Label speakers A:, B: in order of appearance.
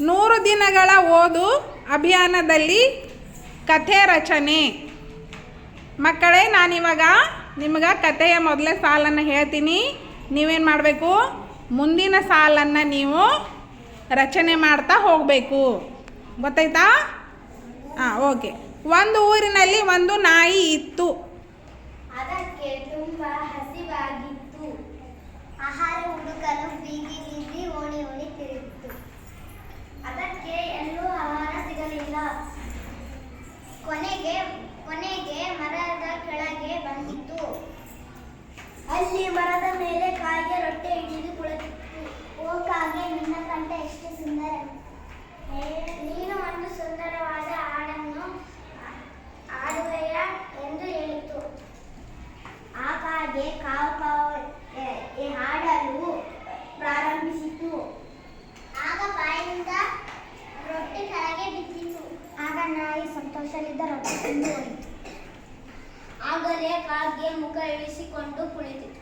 A: ನೂರು ದಿನಗಳ ಓದು ಅಭಿಯಾನದಲ್ಲಿ ಕಥೆ ರಚನೆ. ಮಕ್ಕಳೇ, ನಾನಿವಾಗ ನಿಮ್ಗೆ ಕಥೆಯ ಮೊದಲೇ ಸಾಲನ್ನು ಹೇಳ್ತೀನಿ. ನೀವೇನು ಮಾಡಬೇಕು? ಮುಂದಿನ ಸಾಲನ್ನು ನೀವು ರಚನೆ ಮಾಡ್ತಾ ಹೋಗಬೇಕು. ಗೊತ್ತಾಯ್ತಾ? ಹಾಂ ಓಕೆ. ಒಂದು ಊರಿನಲ್ಲಿ ಒಂದು ನಾಯಿ ಇತ್ತು.
B: ಕೊನೆಗೆ ಕೊನೆಗೆ ಮರದ ಕೆಳಗೆ ಬಂದಿತ್ತು. ಅಲ್ಲಿ ಮರದ ಮೇಲೆ ಕಾಗೆ ರೊಟ್ಟೆ ಹಿಡಿದು ಕುಳಿತಿತ್ತು. ಓ ಕಾಗೆ, ನಿನ್ನ ಕಂಠ ಎಷ್ಟು ಸುಂದರ. ನೀನು ಒಂದು ಸುಂದರವಾದ ಹಾಡನ್ನು ಆಡುವೆಯ ಎಂದು ಹೇಳಿತು. ಆ ಕಾಗೆ ಕಾವು ಕಾವು ನಾಯಿ ಸಂತೋಷದಿಂದ ರೊಟ್ಟಿ ಹೋಯಿತು. ಆಗಲೇ ಕಾಗೆ ಮುಖ ಇಳಿಸಿಕೊಂಡು ಕುಳಿತಿತು.